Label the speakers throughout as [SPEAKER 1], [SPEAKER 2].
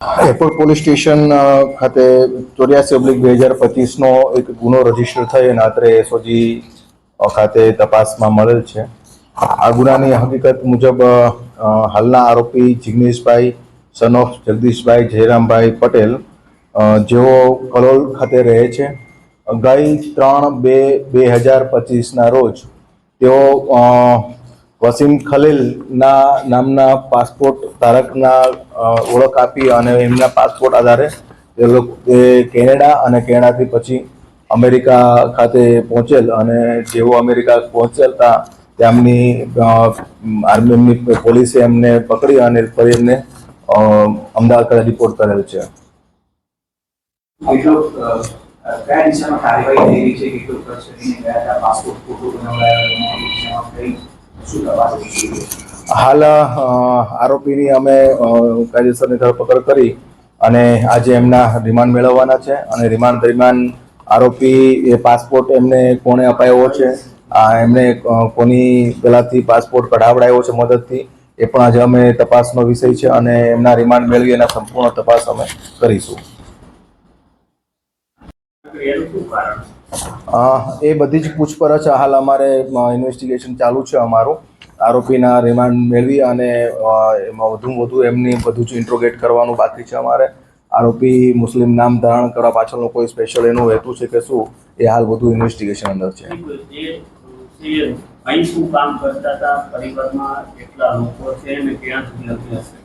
[SPEAKER 1] Airport police station ખાતે ચોર્યાસી oblique બે હજાર પચીસનો એક ગુનો રજિસ્ટર થઈ અને આત્રે એસઓજી ખાતે તપાસમાં મળેલ છે. આ ગુનાની હકીકત મુજબ હાલના આરોપી જિગ્નેશભાઈ સન ઓફ જગદીશભાઈ જયરામભાઈ પટેલ જેઓ કલોલ ખાતે રહે છે. ગઈ ત્રણ બે બે હજાર પચીસના રોજ તેઓ વસીમ ખલીલના નામના પાસપોર્ટ ધારકના ઓળખ આપી અને એમના પાસપોર્ટ આધારે એ લોકો, એ કેનેડા અને કેનેડાથી પછી અમેરિકા ખાતે પહોંચેલ અને જેવો અમેરિકા પહોંચેલતા તેમની આર્મી એમની પોલીસે એમને પકડી અને ફરી એમને અમદાવાદ ખાતે રિપોર્ટ કરેલ છે.
[SPEAKER 2] કયા દિશામાં કાર્યવાહી થઈ રહી છે? કેટલું ખર્ચ કરીને ગયા હતા? પાસપોર્ટ, ફોટો બનાવડાયા કઈ
[SPEAKER 1] હાલ આરોપીની અમે કાયદેસરની ધરપકડ કરી અને આજે એમના રિમાન્ડ મેળવવાના છે અને રિમાન્ડ દરમિયાન આરોપી એ પાસપોર્ટ એમને કોણે અપાયો છે એમને કોની પહેલાંથી પાસપોર્ટ કઢાવડાયો છે મદદથી, એ પણ આજે અમે તપાસનો વિષય છે અને એમના રિમાન્ડ મેળવી એના સંપૂર્ણ તપાસ અમે કરીશું. એ બધી જ પૂછપરછ હાલ અમારે ઇન્વેસ્ટિગેશન ચાલુ છે અમારું. આરોપીના રિમાન્ડ મેળવી અને એમાં વધુ વધુ એમની બધું જ ઇન્ટ્રોગેટ કરવાનું બાકી છે અમારે. આરોપી મુસ્લિમ નામ ધારણ કરવા પાછળનો કોઈ સ્પેશિયલ એનું હેતુ છે કે શું, એ હાલ બધું ઇન્વેસ્ટિગેશન અંદર છે.
[SPEAKER 3] અહીં શું કામ કરતા હતા? પરિવારમાં કેટલા લોકો છે અને ક્યાં સુધી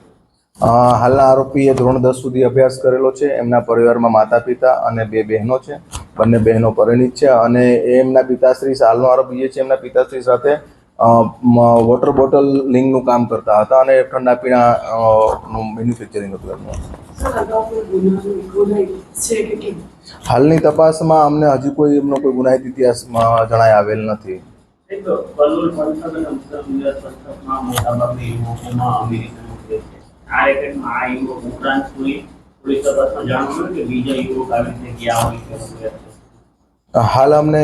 [SPEAKER 1] હાલના આરોપીએ ધોરણ દસ સુધી અભ્યાસ કરેલો છે. એમના પરિવારમાં માતા પિતા અને બે બહેનો છે. બંને બહેનો પરિણીત છે અને એમના પિતાશ્રી હાલનો આરોપી છે એમના પિતાશ્રી સાથે વોટર બોટલ લિંગનું કામ કરતા હતા અને ઠંડા પીણા મેન્યુફેક્ચરિંગ હતું હાલની તપાસમાં અમને હજુ કોઈ એમનો કોઈ ગુનાહિત ઇતિહાસમાં જણાય આવેલ નથી.
[SPEAKER 3] એક આ આ
[SPEAKER 1] હાલ અમને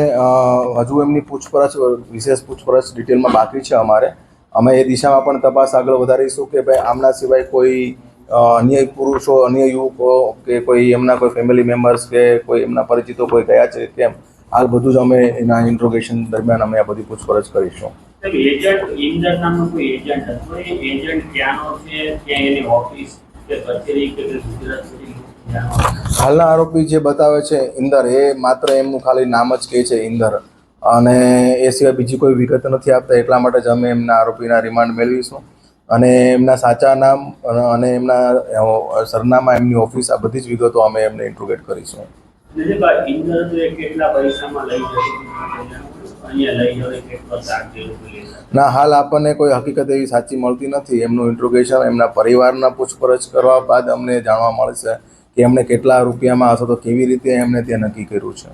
[SPEAKER 1] હજુ એમની પૂછપરછ, વિશેષ પૂછપરછ ડિટેલમાં બાકી છે અમારે. અમે એ દિશામાં પણ તપાસ આગળ વધારીશું કે ભાઈ આમના સિવાય કોઈ અન્ય પુરુષો, અન્ય યુવકો કે કોઈ એમના કોઈ ફેમિલી મેમ્બર્સ કે કોઈ એમના પરિચિતો કોઈ ગયા છે, કેમ? હાલ બધું જ અમે એના ઇન્ટ્રોગેશન દરમિયાન અમે આ બધી પૂછપરછ કરીશું.
[SPEAKER 3] એજન્ટ ઇન્દર નામનો કોઈ એજન્ટ હતો. એ એજન્ટ ક્યાંનો છે ત્યાં એની ઓફિસ કે કચેરી કે ગુજરાત
[SPEAKER 1] હાલના આરોપી જે બતાવે છે, ઇન્દર, એ માત્ર એમનું ખાલી નામ જ કહે છે, ઇન્દર. અને એ સિવાય બીજી કોઈ વિગત નથી આપતા, એટલા માટે જ અમે એમના આરોપીના રિમાન્ડ મેળવીશું. અને એમના સાચા નામ અને એમના સરનામા એમની ઓફિસ આ બધી જ વિગતો અમે એમને ઇન્ટ્રોગેટ કરીશું. ના, હાલ આપણને કોઈ હકીકત એવી સાચી મળતી નથી. એમનું ઇન્ટ્રોગેશન એમના પરિવારના પૂછપરછ કરવા બાદ અમને જાણવા મળશે કે એમણે કેટલા રૂપિયામાં અથવા તો કેવી રીતે એમણે તે નક્કી કર્યું છે.